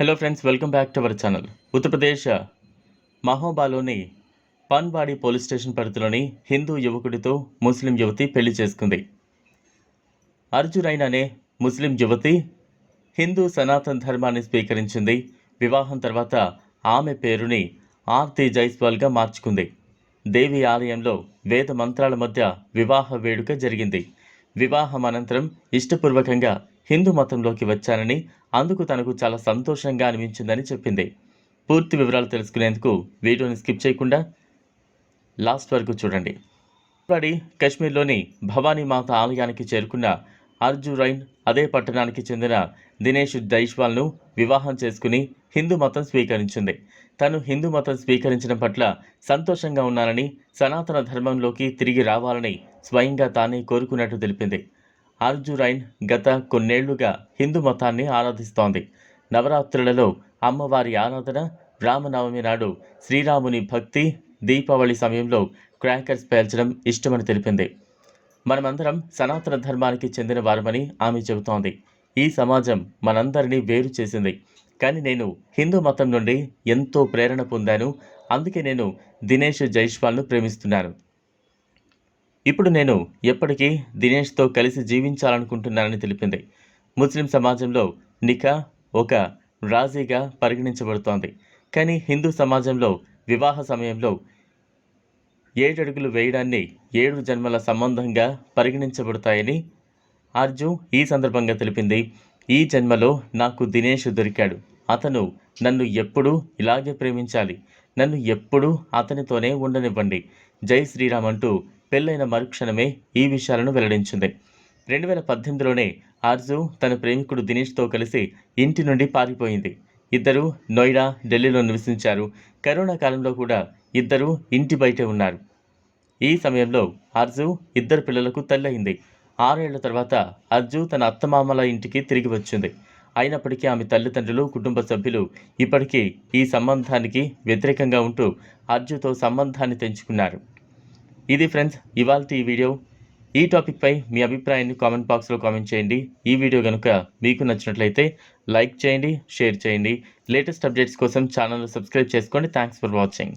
Hello friends welcome back to our channel Uttar Pradesh మహోబాలోని Panwari police station పరిధిలోని హిందూ యువకుడితో ముస్లిం యువతి పెళ్ళి చేసుకుంది. అర్జునైన్ అనే ముస్లిం యువతి హిందూ సనాతన ధర్మాన్ని స్వీకరించింది. వివాహం తర్వాత ఆమె పేరుని ఆర్తి జైస్వాల్గా మార్చుకుంది. దేవి ఆలయంలో వేద మంత్రాల మధ్య వివాహ వేడుక జరిగింది. వివాహం అనంతరం ఇష్టపూర్వకంగా హిందూ మతంలోకి వచ్చానని అందుకు తనకు చాలా సంతోషంగా అనిపించిందని చెప్పింది. పూర్తి వివరాలు తెలుసుకునేందుకు వీడియోని స్కిప్ చేయకుండా లాస్ట్ వరకు చూడండి. వాడి కశ్మీర్లోని భవానీ మాత ఆలయానికి చేరుకున్న అర్జురైన్ అదే పట్టణానికి చెందిన దినేష్ జైష్వాల్ను వివాహం చేసుకుని హిందూ మతం స్వీకరించింది. తను హిందూ మతం స్వీకరించడం పట్ల సంతోషంగా ఉన్నానని సనాతన ధర్మంలోకి తిరిగి రావాలని స్వయంగా తానే కోరుకున్నట్టు తెలిపింది. అర్జురైన్ గత కొన్నేళ్ళుగా హిందూ మతాన్ని ఆరాధిస్తోంది. నవరాత్రులలో అమ్మవారి ఆరాధన రామనవమి నాడు శ్రీరాముని భక్తి దీపావళి సమయంలో క్రాకర్స్ పేల్చడం ఇష్టమని తెలిపింది. మనమందరం సనాతన ధర్మానికి చెందిన వారమని ఆమె చెబుతోంది. ఈ సమాజం మనందరినీ వేరు చేసింది. కానీ నేను హిందూ మతం నుండి ఎంతో ప్రేరణ పొందాను. అందుకే నేను దినేష్ జైష్వాల్ను ప్రేమిస్తున్నాను. ఇప్పుడు నేను ఎప్పటికీ దినేష్తో కలిసి జీవించాలనుకుంటున్నానని తెలిపింది. ముస్లిం సమాజంలో నికా ఒక రాజీగా పరిగణించబడుతోంది. కానీ హిందూ సమాజంలో వివాహ సమయంలో ఏడడుగులు వేయడాన్ని ఏడు జన్మల సంబంధంగా పరిగణించబడతాయని అర్జున్ ఈ సందర్భంగా తెలిపింది. ఈ జన్మలో నాకు దినేష్ దొరికాడు. అతను నన్ను ఎప్పుడూ ఇలాగే ప్రేమించాలి. నన్ను ఎప్పుడూ అతనితోనే ఉండనివ్వండి. జై శ్రీరామ్ అంటూ పెళ్ళైన మరుక్షణమే ఈ విషయాలను వెల్లడించింది. రెండు వేల పద్దెనిమిదిలోనే ఆర్జు తన ప్రేమికుడు దినేష్తో కలిసి ఇంటి నుండి పారిపోయింది. ఇద్దరు నోయిడా ఢిల్లీలో నివసించారు. కరోనా కాలంలో కూడా ఇద్దరు ఇంటి బయటే ఉన్నారు. ఈ సమయంలో అర్జు ఇద్దరు పిల్లలకు తల్లయింది. ఆరేళ్ళ తర్వాత అర్జు తన అత్తమామల ఇంటికి తిరిగి వచ్చింది. అయినప్పటికీ ఆమె తల్లిదండ్రులు కుటుంబ సభ్యులు ఇప్పటికీ ఈ సంబంధానికి వ్యతిరేకంగా ఉంటూ అర్జుతో సంబంధాన్ని తెంచుకున్నారు. ఇది ఫ్రెండ్స్ ఇవాళ ఈ వీడియో. ఈ టాపిక్పై మీ అభిప్రాయాన్ని కామెంట్ బాక్స్లో కామెంట్ చేయండి. ఈ వీడియో కనుక మీకు నచ్చినట్లయితే లైక్ చేయండి షేర్ చేయండి. లేటెస్ట్ అప్డేట్స్ కోసం ఛానల్ సబ్స్క్రైబ్ చేసుకోండి. Thanks for watching.